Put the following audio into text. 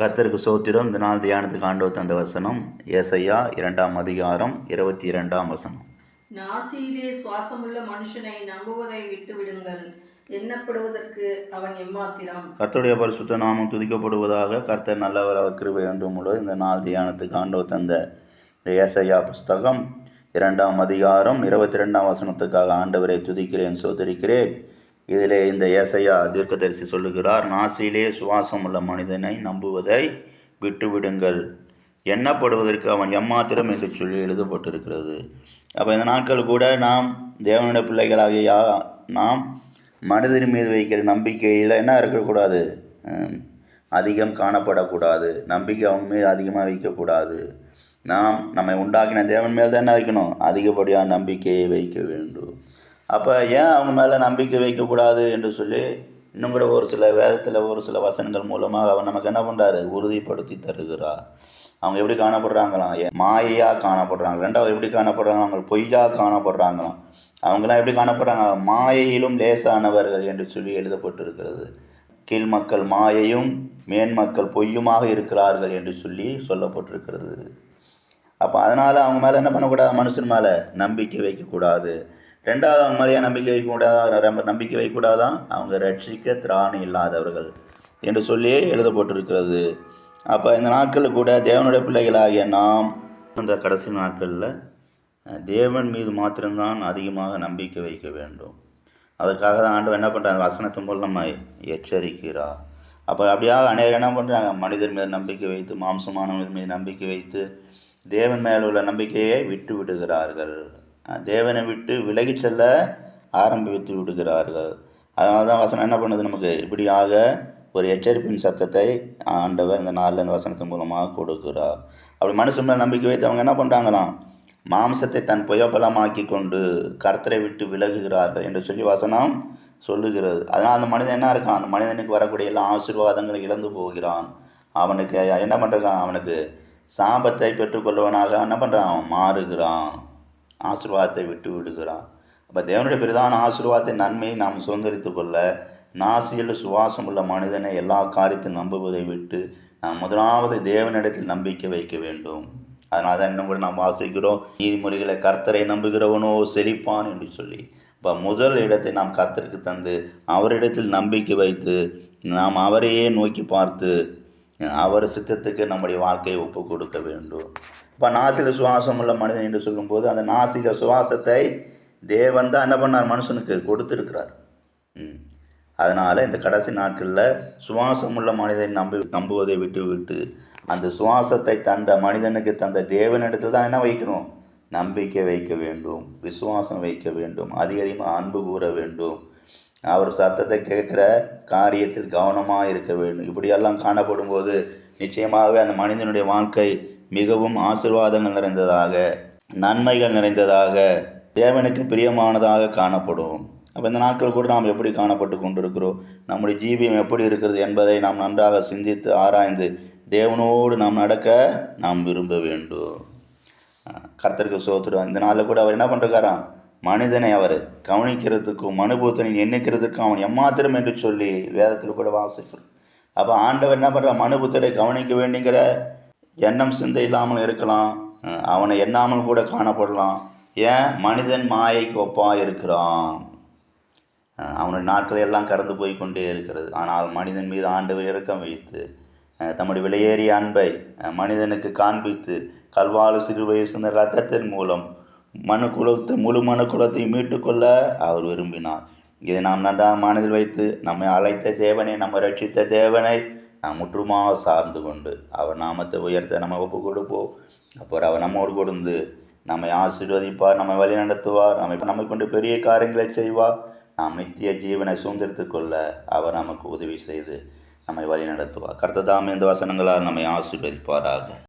கர்த்தருக்கு சோத்திரம். இந்த நாள் தியானத்துக்கு ஆண்டவர் தந்த வசனம் ஏசையா இரண்டாம் அதிகாரம் இருபத்தி இரண்டாம் வசனம். நாசியிலே சுவாசமுள்ள மனுஷனை நம்புவதை விட்டுவிடுங்கள். எண்ணப்படுவதற்கு அவன் எம்மாத்திரம். கர்த்தருடைய பரிசுத்த நாமம் துதிக்கப்படுவதாக கர்த்தர் நல்லவர் அவர் கிருபை என்றும் உள்ள இந்த நாள் தியானத்துக்கு ஆண்டவர் தந்த இந்த ஏசையா புஸ்தகம் இரண்டாம் அதிகாரம் இருபத்தி ரெண்டாம் வசனத்துக்காக ஆண்டவரை துதிக்கிறேன் சோதரிக்கிறேன். இதிலே இந்த ஏசையா தீர்க்கதரிசி சொல்லுகிறார் நாசிலே சுவாசம் உள்ள மனிதனை நம்புவதை விட்டுவிடுங்கள். எண்ணப்படுவதற்கு அவன் எம்மாத்திரம் என்று சொல்லி எழுதப்பட்டிருக்கிறது. அப்போ இந்த நாட்கள் கூட நாம் தேவனுடைய பிள்ளைகளாகிய யா- நாம் மனிதன் மீது வைக்கிற நம்பிக்கையில் என்ன இருக்கக்கூடாது? அதிகம் காணப்படக்கூடாது. நம்பிக்கை அவங்க மீது அதிகமாக வைக்கக்கூடாது. நாம் நம்மை உண்டாக்கின தேவன் மேல் தான் என்ன வைக்கணும்? அதிகப்படியாக நம்பிக்கையை வைக்க வேண்டும். அப்போ ஏன் அவங்க மேலே நம்பிக்கை வைக்கக்கூடாது என்று சொல்லி இன்னும் கூட ஒரு சில வேதத்தில் ஒரு சில வசனங்கள் மூலமாக அவர் நமக்கு என்ன பண்ணுறாரு உறுதிப்படுத்தி தருகிறார். அவங்க எப்படி காணப்படுறாங்களாம்? மாயையாக காணப்படுறாங்க. ரெண்டாவது எப்படி காணப்படுறாங்க? அவங்க பொய்யாக காணப்படுறாங்களாம். அவங்களாம் எப்படி காணப்படுறாங்க? மாயையிலும் லேசானவர்கள் என்று சொல்லி எழுதப்பட்டிருக்கிறது. கீழ் மக்கள் மாயையும் மேன்மக்கள் பொய்யுமாக இருக்கிறார்கள் என்று சொல்லி சொல்லப்பட்டிருக்கிறது. அப்போ அதனால் அவங்க மேலே என்ன பண்ணக்கூடாது? மனுஷன் மேலே நம்பிக்கை வைக்கக்கூடாது. ரெண்டாவது அவங்க மேலேயே நம்பிக்கை வைக்கக்கூடாதான் ரொம்ப நம்பிக்கை வைக்கக்கூடாதான் அவங்க ரட்சிக்க திராணி இல்லாதவர்கள் என்று சொல்லியே எழுதப்பட்டிருக்கிறது. அப்போ இந்த நாட்களில் கூட தேவனுடைய பிள்ளைகளாகிய நாம் இந்த கடைசி நாட்களில் தேவன் மீது மாத்திரம்தான் அதிகமாக நம்பிக்கை வைக்க வேண்டும். அதற்காக தான் ஆண்டவர் என்ன பண்ணுறாங்க வசனத்தின் நம்ம எச்சரிக்கிறார். அப்போ அப்படியாக அநேகர் என்ன பண்ணுறாங்க மனிதர் மீது நம்பிக்கை வைத்து மாம்சமானவர் மீது நம்பிக்கை வைத்து தேவன் மேல் உள்ள நம்பிக்கையை விட்டு விடுகிறார்கள் தேவனை விட்டு விலகிச் செல்ல ஆரம்பித்து விடுகிறார்கள். அதனால தான் வசனம் என்ன பண்ணுது நமக்கு? இப்படியாக ஒரு எச்சரிப்பின் சத்தத்தை ஆண்டவர் இந்த நாளில் இந்த வசனத்தின் மூலமாக கொடுக்கிறார். அப்படி மனுஷன் மேல் நம்பிக்கை வைத்து அவங்க என்ன பண்ணுறாங்களாம் மாம்சத்தை தன் புயபலமாக்கி கொண்டு கர்த்தரை விட்டு விலகுகிறார்கள் என்று சொல்லி வசனம் சொல்லுகிறது. அதனால் அந்த மனிதன் என்ன இருக்கான்? அந்த மனிதனுக்கு வரக்கூடிய எல்லா ஆசீர்வாதங்களை இழந்து போகிறான். அவனுக்கு என்ன பண்ணுறான் அவனுக்கு சாபத்தை பெற்றுக்கொள்வனாக என்ன பண்ணுறான் மாறுகிறான். ஆசீர்வாதத்தை விட்டு விடுகிறான். அப்போ தேவனுடைய பிரதான ஆசீர்வாதத்தை நன்மையை நாம் சுதந்திரித்து கொள்ள நாசியில் சுவாசம் உள்ள மனிதனை எல்லா காரியத்தையும் நம்புவதை விட்டு நாம் முதலாவது தேவனிடத்தில் நம்பிக்கை வைக்க வேண்டும். அதனால் தான் கூட நாம் வாசிக்கிறோம் நீதிமொழிகளை கர்த்தரை நம்புகிறவனோ செழிப்பான் என்று சொல்லி. இப்போ முதல் இடத்தை நாம் கர்த்தருக்கு தந்து அவரிடத்தில் நம்பிக்கை வைத்து நாம் அவரையே நோக்கி பார்த்து அவர் சித்தத்துக்கு நம்முடைய வாழ்க்கையை ஒப்பு கொடுக்க வேண்டும். இப்போ நாசில சுவாசம் உள்ள மனிதன் என்று சொல்லும்போது அந்த நாசியில் சுவாசத்தை தேவன் தான் என்ன பண்ணார்? மனுஷனுக்கு கொடுத்துருக்கிறார். ம். அதனால் இந்த கடைசி நாட்களில் சுவாசம் உள்ள மனிதனை நம்பி நம்புவதை விட்டு விட்டு அந்த சுவாசத்தை தந்த மனிதனுக்கு தந்த தேவனிடத்தில் தான் என்ன வைக்கணும்? நம்பிக்கை வைக்க வேண்டும் விசுவாசம் வைக்க வேண்டும் அதிகமாக அன்பு கூற வேண்டும். அவர் சத்தத்தை கேட்குற காரியத்தில் கவனமாக இருக்க வேண்டும். இப்படியெல்லாம் காணப்படும் போது நிச்சயமாகவே அந்த மனிதனுடைய வாழ்க்கை மிகவும் ஆசீர்வாதங்கள் நிறைந்ததாக நன்மைகள் நிறைந்ததாக தேவனுக்கு பிரியமானதாக காணப்படும். அப்போ இந்த நாட்கள் கூட நாம் எப்படி காணப்பட்டு கொண்டிருக்கிறோம்? நம்முடைய ஜீவியம் எப்படி இருக்கிறது என்பதை நாம் நன்றாக சிந்தித்து ஆராய்ந்து தேவனோடு நாம் நடக்க நாம் விரும்ப வேண்டும். கர்த்தருக்கு சோத்துடும் இந்த நாளில் கூட அவர் என்ன பண்ணுறாராம் மனிதனை அவர் கவனிக்கிறதுக்கும் மனுபூத்தனை எண்ணிக்கிறதுக்கும் அவன் எம்மாத்திரம் என்று சொல்லி வேதத்தில் கூட வாசிக்கிறோம் அப்போ ஆண்டவர் என்ன பண்ணுறான் மனுபுத்தரை கவனிக்க வேண்டிங்கிற எண்ணம் சிந்தை இல்லாமல் இருக்கலாம். அவனை எண்ணாமல் கூட காணப்படலாம். ஏன்? மனிதன் மாயைக்கு ஒப்பாக இருக்கிறான் அவனுடைய நாட்கள் எல்லாம் கடந்து போய் கொண்டே இருக்கிறது. ஆனால் மனிதன் மீது ஆண்டவர் இறக்கம் வைத்து தம்முடைய விலையேறிய அன்பை மனிதனுக்கு காண்பித்து கல்வாழு சிறுவை சொந்த ரத்தத்தின் மூலம் மனு குலத்தை முழு மனு குலத்தை மீட்டுக்கொள்ள அவர் விரும்பினார். இதை நாம் நன்றாக மனதில் வைத்து நம்மை அழைத்த தேவனை நம்ம ரட்சித்த தேவனை நாம் முற்றுமாக சார்ந்து கொண்டு அவர் நாமத்தை உயர்த்த நம்ம ஒப்பு கொடுப்போம். அப்புறம் அவர் நம்மோடு கொடுந்து நம்மை ஆசீர்வதிப்பார் நம்மை வழி நடத்துவார் நம்மை நம்மை கொண்டு பெரிய காரியங்களை செய்வார். நாம் நித்திய ஜீவனை சுதந்திரித்துக் கொள்ள அவர் நமக்கு உதவி செய்து நம்மை வழி நடத்துவார். கர்த்ததாம் இந்த வசனங்களால் நம்மை ஆசீர்வதிப்பாராக.